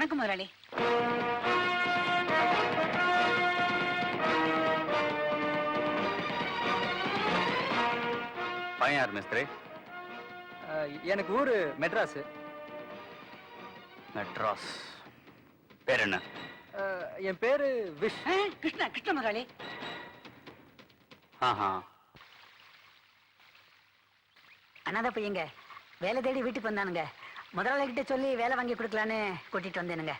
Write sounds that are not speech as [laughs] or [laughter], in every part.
வணக்கம் முதலாளி. பையன் யார் மிஸ்திரி? எனக்கு ஊரு மெட்ராஸ். மெட்ராஸ். பேர் என்ன? என் பேரு விஷ். கிருஷ்ணா கிருஷ்ண முதலாளி. ஆஹா. அனாத பையங்க வேலை தேடி வீட்டுக்கு வந்தானுங்க. முதலாளி கிட்ட சொல்லி வேலை வாங்கி கொடுக்கலான்னு கூட்டிட்டு வந்தேனுங்க.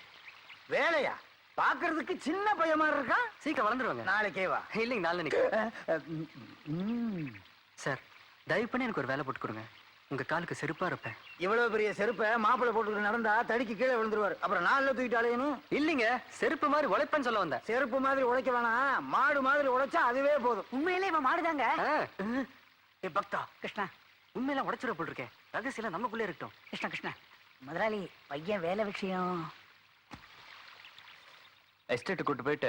வேலையா? பாக்குறதுக்கு சின்ன பையன் மாதிரி இருக்கான் சீக்கிரம் வளர்ந்துருவாங்க. நாளைக்கே வா. இல்லைங்க நாளைக்கு சார் தயவு பண்ணி எனக்கு ஒரு வேலை போட்டு கொடுங்க. உங்க காலுக்கு செருப்பா இருப்பேன். இவ்வளவு பெரிய செருப்பை மாப்பிள்ளை போட்டுக்கிட்டு நடந்தா தடிக்கு கீழே விழுந்துருவாரு. அப்புறம் நாலுல தூக்கிட்டு அலையணும்? இல்லைங்க செருப்பு மாதிரி உழைப்பேன்னு சொல்ல வந்தேன். செருப்பு மாதிரி உழைக்க வேணாம். மாடு மாதிரி உழைச்சா அதுவே போதும். உண்மையிலே இவன் மாடுதாங்க. பக்தா. கிருஷ்ணா. உண்மையெல்லாம் உடைச்சிட போட்டிருக்கேன் ரகசியம் நமக்குள்ளே இருக்கட்டும். கிருஷ்ணா கிருஷ்ணா. முதலாளி பையன் வேலை விஷயம். எஸ்டேட் கூட்டு போயிட்டு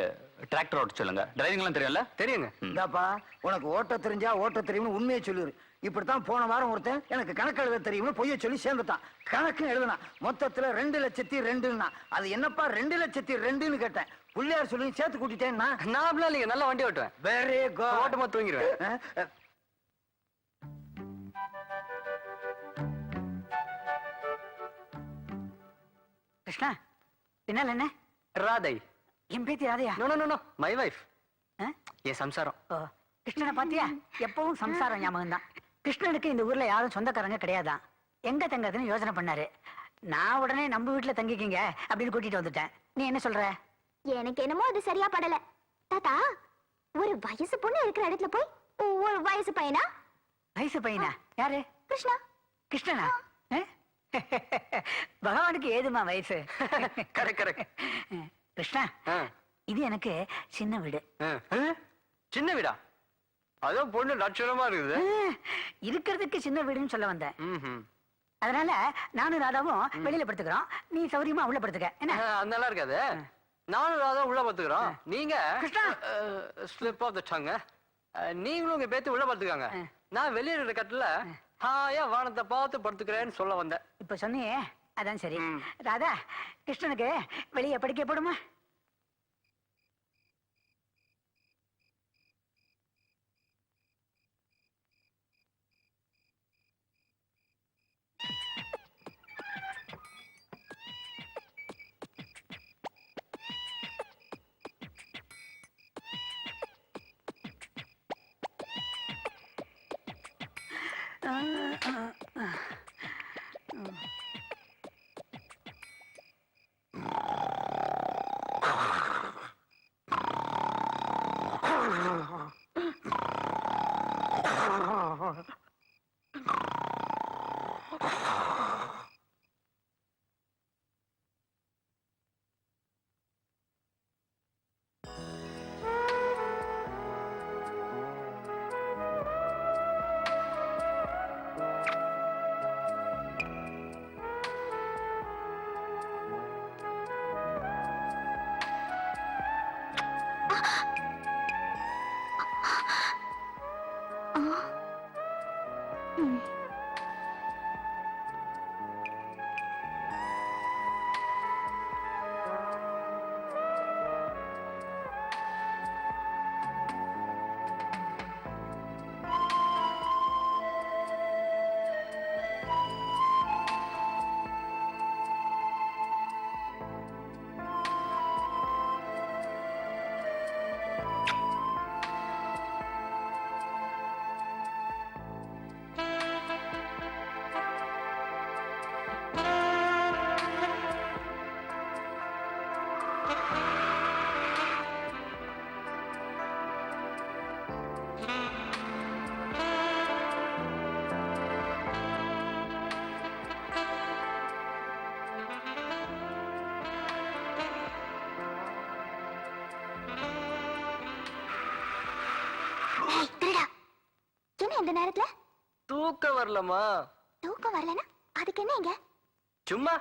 டிராக்டர் ஓட்ட சொல்லுங்க. டிரைவிங்லாம் தெரியும்ல? தெரியுங்க. இந்தாப்பா உனக்கு ஓட்ட தெரிஞ்சா ஓட்ட தெரியும்னு உண்மையை சொல்லிரு. இப்படித்தான் போன வாரம் ஒருத்தன் எனக்கு கணக்கு எழுத தெரியும்னு பொய்ய சொல்லி சேர்ந்துட்டான். கணக்கு எழுதுனான் மொத்தத்துல ரெண்டு லட்சத்தி ரெண்டுன்னா. அது என்னப்பா ரெண்டு லட்சத்தி ரெண்டுன்னு கேட்டேன். புள்ளியார் சொல்லி சேர்த்து கூட்டிட்டேன்னா? நான் அப்படிலாம் இல்லைங்க நல்லா வண்டி ஓட்டுவேன். வெரி ஓட்டமா தூங்கிடுவேன். கிருஷ்ணா பின்னால் என்ன? ராதை. என் பேத்தி ராதையா? No no no my wife? என் சம்சாரம். ஓ கிருஷ்ணனை பாத்தியா எப்பவும் சம்சாரம் ஞாபகம் தான் கிருஷ்ணனுக்கு இந்த ஊர்ல யாரும் சொந்தக்காரங்க கிடையாதான் எங்க தங்கறதுன்னு யோசனை பண்ணாரு. நான் உடனே நம்ம வீட்டுல தங்கிக்கிங்க அப்படின்னு கூட்டிட்டு வந்துட்டேன். நீ என்ன சொல்ற? எனக்கு என்னமோ அது சரியா படல. தாத்தா ஒரு வயசு பொண்ணு இருக்கிற இடத்துல போய் ஒரு வயசு பையனா? வயசு பையனா? யாரு? கிருஷ்ணா. கிருஷ்ணனா? [laughs] பகவானுக்கு ஏதுமா வயசு? [laughs] கரெக்ட் கரெக்ட் கிருஷ்ணா இது எனக்கு சின்ன வீடு. சின்ன வீடா? அதான் பொண்ணு லட்சணமா இருக்குது. இருக்கிறதுக்கு சின்ன வீடுன்னு சொல்ல வந்தேன். அதனால நானும் ராதாவும் வெளியில படுத்துக்கிறோம். நீ சௌரியமா உள்ள படுத்துக்க. என்ன? நல்லா இருக்காது. நானும் ராதா உள்ள பாத்துக்கிறோம் நீங்க. ஸ்லிப் ஆஃப் த டங்க நீங்களும் உங்க பேத்து உள்ள பாத்துக்காங்க ஆ. நான் வெளியே இருக்கிற கட்டில ஹாயா வானத்தை பார்த்து படுத்துக்கிறேன்னு சொல்ல வந்தேன். இப்ப சொன்னியே? அதான் சரி. ராதா கிருஷ்ணனுக்கு வெளியே படிக்க போடுமா? uh, uh. என்ன இந்த நேரத்துல? தூக்கம் வரலமா தூக்கம் வரலனா அதுக்கு என்ன இங்க? சும்மா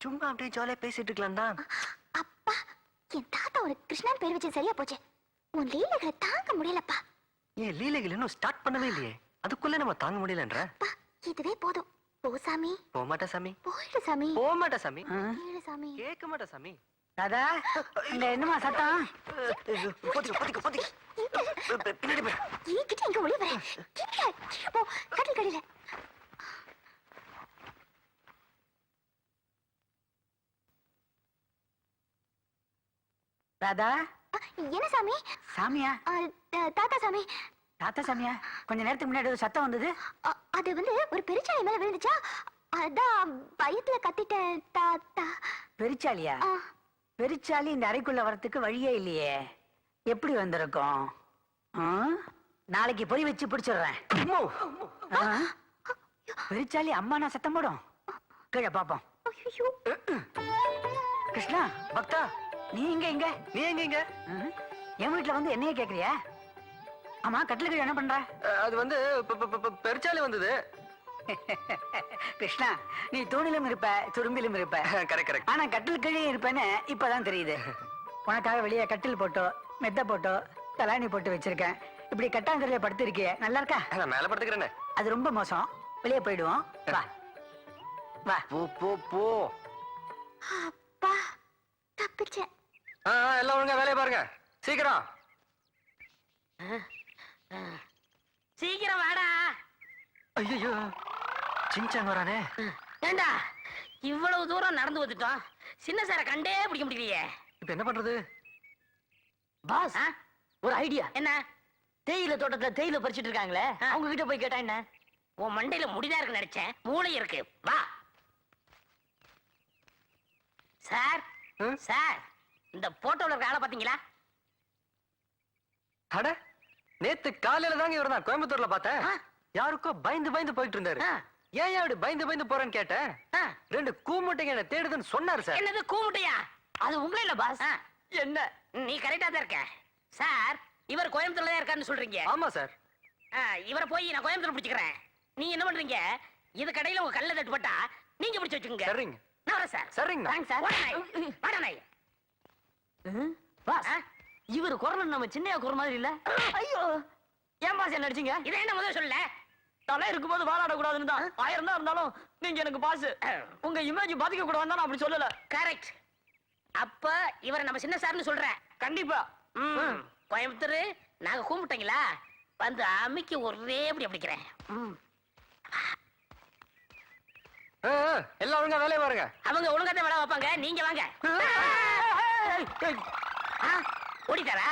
சும்மா அப்படியே ஜாலியா பேசிட்டு இருக்கலாம் தான் அப்பா என் தாத்தா ஒரு கிருஷ்ணன் பேர் வச்சு சரியா போச்சு. உன் லீலைகளை தாங்க முடியலப்பா. ஏன் லீலைகள் இன்னும் ஸ்டார்ட் பண்ணவே இல்லையே. அதுக்குள்ள நம்ம தாங்க முடியலன்ற. இதுவே போதும். போ சாமி. போக மாட்டேன் சாமி. போயிடு சாமி. போக மாட்டேன் சாமி சாமி. கேட்க மாட்டேன் சாமி. ராதா அங்க என்னமா சத்தம்? என்கிட்ட எங்க ஒளி வர. கீழே கீழே போ கட்டில் கடையில ராதா என்ன சாமி? சாமியா? தாத்தா சாமி. தாத்தா சாமியா? கொஞ்ச நேரத்துக்கு முன்னாடி ஒரு சத்தம் வந்தது. அது வந்து ஒரு பெருச்சாளி மேல விழுந்துச்சா? அதான் பயத்துல கத்திட்டேன் தாத்தா. பெரிச்சாலியா? பெரிச்சாலி இந்த அறைக்குள்ள வரத்துக்கு வழியே இல்லையே. எப்படி வந்திருக்கும்? நாளைக்கு போய் வச்சு பிடிச்சிடுறேன். ஆ? பெரிச்சாலி அம்மா நான் சத்தம் போடும். கீழே பாப்போம். கிருஷ்ணா பக்தா நீ இங்க இங்க? நீ எங்க இங்க? என் வீட்டுல வந்து என்னைய கேக்குறியா? ஆமா கட்டில கீழே என்ன பண்ற? அது வந்து பெருச்சாலி வந்தது. [laughs] கிருஷ்ணா நீ தூணிலும் இருப்ப துரும்பிலும் இருப்ப. [laughs] கரெக்ட் கரெக்ட் ஆனா கட்டில் கீழே இருப்பேன்னு இப்பதான் தெரியுது. [laughs] உனக்காக வெளியே கட்டில் போட்டோ மெத்த போட்டோ தலாணி போட்டு வச்சிருக்கேன். இப்படி கட்டாங்கரையில படுத்து இருக்கியே நல்லா இருக்கா? நான் மேல படுத்துக்கிறேன்னு அது ரொம்ப மோசம். வெளியே போயிடுவோம். வா. வா. போ போ போ. அப்பா தப்பிச்சேன். ஆ, ஆ, எல்லாம் ஒழுங்கா வேலையை பாருங்க. சீக்கிரம். சீக்கிரம் வாடா. ஐயோ சின்சான் வரானே ஏண்டா இவ்வளவு தூரம் நடந்து வந்துட்டோம். சின்ன சார கண்டே பிடிக்க முடியலையே இப்ப என்ன பண்றது? பாஸ் ஒரு ஐடியா. என்ன? தேயிலை தோட்டத்துல தேயிலை பறிச்சிட்டு இருக்காங்களே அவங்க கிட்ட போய் கேட்டா என்ன? உன் மண்டையில முடிதா இருக்கு நினைச்சேன். மூளை இருக்கு. வா. சார்? சார் இந்த போட்டோல இருக்க ஆளை பாத்தீங்களா அட நேத்து காலையில தாங்க இவர் நான் கோயம்புத்தூர்ல பார்த்தேன். யாருக்கோ பயந்து பயந்து போயிட்டு இருந்தாரு. ஏன் அப்படி பயந்து பயந்து போறேன்னு கேட்டேன்? ரெண்டு கூமுட்டைங்க என்ன தேடுதுன்னு சொன்னாரு சார். என்னது கூமுட்டையா? அது உங்களே இல்ல பாஸ் என்ன? நீ கரெக்டா தான் இருக்க. சார் இவர் கோயம்புத்தூர்ல தான் இருக்காருன்னு சொல்றீங்க. ஆமா சார். இவரை போய் நான் கோயம்புத்தூர் பிடிச்சுக்கிறேன். நீங்க என்ன பண்றீங்க? இது கடையில உங்க கல்ல தட்டுப்பட்டா நீங்க பிடிச்சு வச்சுக்கோங்க. சரிங்க. நான் வரேன் சார். சரிங்கண்ணா. Thanks sir. வாடா நாய். வாடா நாய். பாஸ்? இவர் குரல் நம்ம சின்னையா குரல் மாதிரி இல்ல? ஐயோ ஏன் பாஸ் என்ன அடிச்சீங்க? இதை என்ன முதல்ல சொல்லல? தலை இருக்கும்போது வாழாட கூடாதுன்னு தான். ஆயிரம் தான் இருந்தாலும் நீங்க எனக்கு பாஸ் உங்க இமேஜ் பாதிக்க கூடாதுன்னு அப்படி சொல்லல. கரெக்ட் அப்ப இவரை நம்ம சின்ன சார்னு சொல்றேன். கண்டிப்பா. ம். கோயம்புத்தூர் நாங்க கூப்பிட்டீங்களா வந்து அம்மிக்கு ஒரே அப்படி அப்படிக்கிறேன் எல்லாம் ஒழுங்கா வேலையை பாருங்க. அவங்க ஒழுங்கா தான் வேலை வைப்பாங்க நீங்க வாங்க. ஓடிட்டாரா?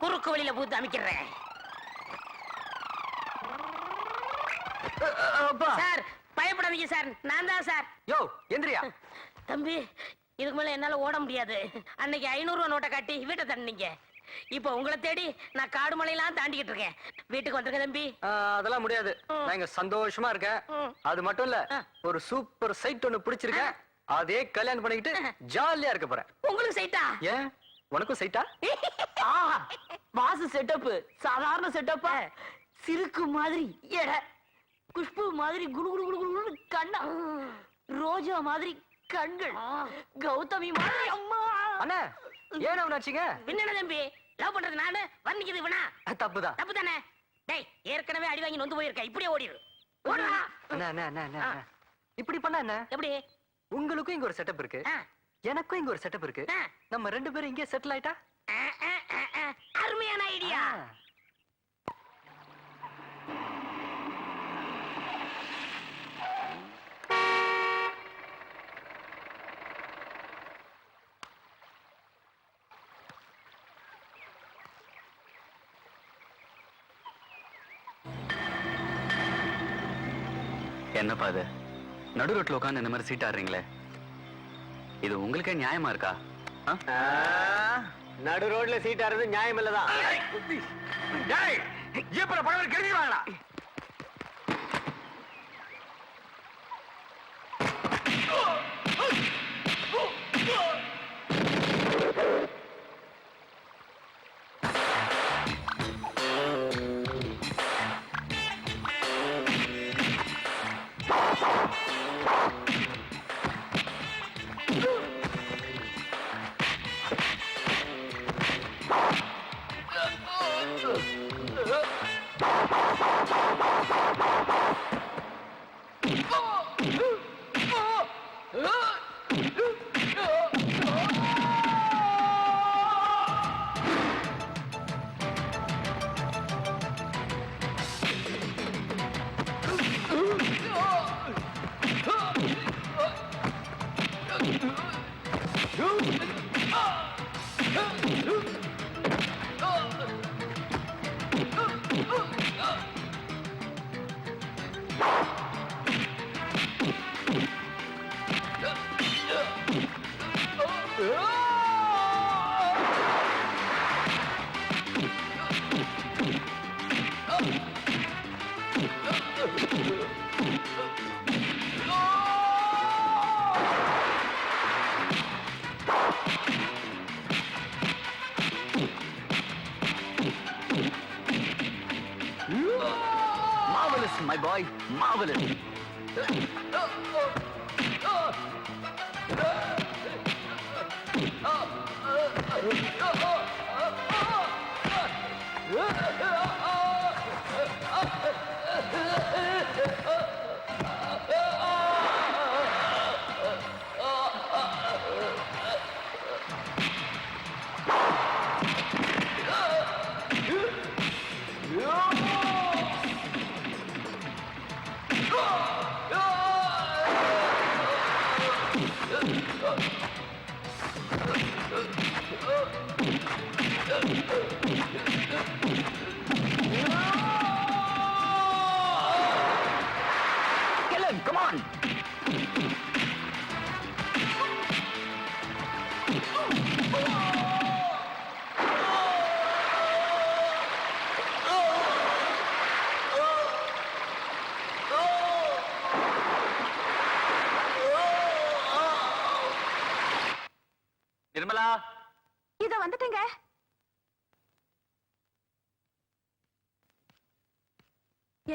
குறுக்கு வழியில பூத்து அமைக்கிறேன் சார் பயப்படாதீங்க சார். நான் தான் சார். யோ எந்திரியா. தம்பி இதுக்கு மேல என்னால ஓட முடியாது. அன்னைக்கு ஐநூறு ரூபா நோட்டை காட்டி வீட்டை தண்டிங்க இப்போ உங்களை தேடி நான் காடு மலையெல்லாம் தாண்டிக்கிட்டு இருக்கேன். வீட்டுக்கு வந்துருங்க தம்பி. அதெல்லாம் முடியாது. நான் இங்க சந்தோஷமா இருக்கேன். அது மட்டும் இல்ல. ஒரு சூப்பர் சைட் ஒண்ணு பிடிச்சிருக்கேன். அதே கல்யாணம் பண்ணிக்கிட்டு ஜாலியா இருக்க போறேன். உங்களுக்கு சைட்டா ஏன்? உனக்கும் சைட்டா ஆஹா. பாஸ் செட்டப் சாதாரண செட்டப்பா சிறுக்கு மாதிரி எடை. குஷ்பு மாதிரி குடு குடு குடு குடுன்னு கண்ணா. ரோஜா மாதிரி கண்கள். கௌதமி மாதிரி. அம்மா. அண்ணா ஏன் அவன் ஆச்சுங்க பின்ன தம்பி? லவ் பண்றது நானு? வர்ணிக்குது இவனா? தப்புதான். தப்பு தானே டேய் ஏற்கனவே அடி வாங்கி நொந்து போயிருக்க. இப்படியே ஓடிடு. ஓடுடா அண்ணா. இப்படி பண்ணா என்ன? எப்படி? உங்களுக்கும் இங்க ஒரு செட்டப் இருக்கு. எனக்கும் இங்க ஒரு செட்டப் இருக்கு. நம்ம ரெண்டு பேரும் இங்கே செட்டில் ஆயிட்டா. அருமையான ஐடியா என்னப்பா அது? நடு ரோட்ல உட்காந்து இந்த மாதிரி சீட் ஆடுறீங்களே. இது உங்களுக்கே நியாயமா இருக்கா? நடு ரோட்ல சீட் ஆறது நியாயம் இல்லதான் ஜீப்ல பழவர் கெடுதி Marvelous, my boy. Marvelous. Oh, oh, Oh!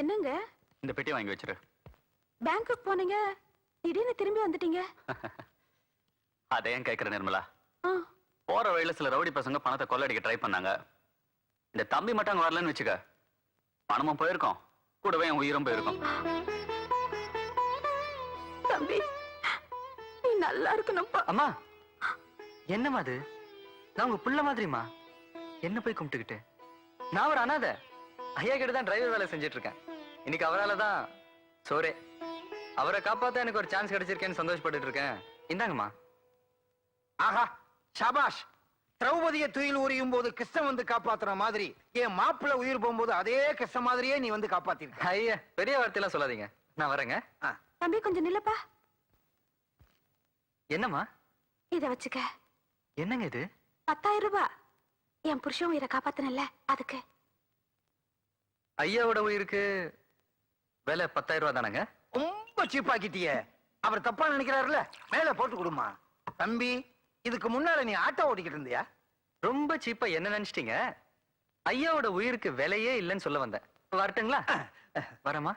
என்னங்க? இந்த பெட்டி வாங்கி வச்சிரு. பேங்க்குக்கு போனீங்க திடீர்னு திரும்பி வந்துட்டீங்க. [laughs] அதை ஏன் கேட்கிற நிர்மலா? போற வழியில சில ரவுடி பசங்க பணத்தை கொள்ளடிக்க ட்ரை பண்ணாங்க. இந்த தம்பி மட்டும் அங்க வரலன்னு வச்சுக்க பணமும் போயிருக்கோம் கூடவே என் உயிரும் போயிருக்கும். தம்பி நீ நல்லா இருக்கணும்ப்பா. அம்மா என்னம்மா அது? நான் உங்க புள்ள மாதிரிமா என்ன போய் கும்பிட்டுக்கிட்டு? நான் ஒரு அனாதை. ஐயா கிட்ட தான் டிரைவர் வேலை செஞ்சுட்டு இருக்கேன் இன்னைக்கு அவரால தான் சோரே அவரை காப்பாத்த எனக்கு ஒரு சான்ஸ் கிடைச்சிருக்கேன்னு சந்தோஷப்பட்டுட்டு இருக்கேன் இந்தாங்கம்மா. ஆஹா சபாஷ் திரௌபதிய துயில் உரியும் போது கிருஷ்ணன் வந்து காப்பாத்துற மாதிரி என் மாப்பிள்ளை உயிர் போகும்போது அதே கிருஷ்ண மாதிரியே நீ வந்து காப்பாத்திருக்க ஐயா பெரிய வார்த்தையெல்லாம் சொல்லாதீங்க. நான் வரேங்க. தம்பி கொஞ்சம் நில்லுப்பா. என்னம்மா? இத வச்சுக்க. என்னங்க இது? பத்தாயிரம் ரூபாய். என் புருஷன் உயிரை காப்பாத்தினல்ல அதுக்கு. ஐயாவோட உயிருக்கு விலை பத்தாயிரம் ரூபா தானங்க? ரொம்ப சீப்பாக்கிட்டியே அவர் தப்பா நினைக்கிறாருல மேல போட்டு கொடுமா. தம்பி இதுக்கு முன்னால நீ ஆட்டோ ஓட்டிக்கிட்டு இருந்தியா? ரொம்ப சீப்பா என்ன நினைச்சிட்டீங்க? ஐயாவோட உயிருக்கு விலையே இல்லைன்னு சொல்ல வந்தேன். வரட்டுங்களா? வரமா